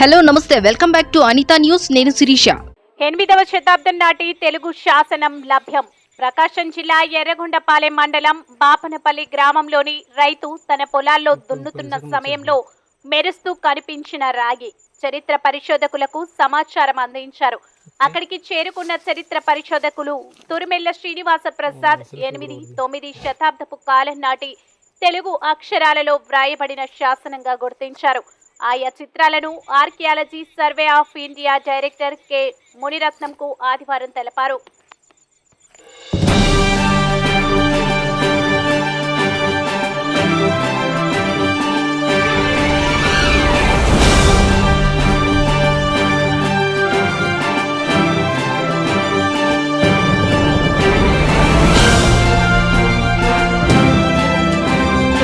Hello నమస్తే. Welcome back to Anitha news. నేను శిరీష. ఎనిమిదవ శతాబ్దం నాటి తెలుగు శాసనం లభ్యం. ప్రకాశం జిల్లా ఎర్రగొండపాలెం మండలం బాపనపల్లి గ్రామంలోని రైతు తన పొలాల్లో దున్నుతున్న సమయంలో మెరుస్తూ కనిపించిన రాగి చరిత్ర పరిశోధకులకు సమాచారం అందించారు. అక్కడికి చేరుకున్న చరిత్ర పరిశోధకులు తురిమెల్ల శ్రీనివాస ప్రసాద్ ఎనిమిది తొమ్మిది శతాబ్దపు కాలం నాటి తెలుగు అక్షరాలలో వ్రాయబడిన శాసనంగా గుర్తించారు. ఆయా చిత్రాలను archaeology survey of India director K మునిరత్నంకు ఆదివారం తెలిపారు.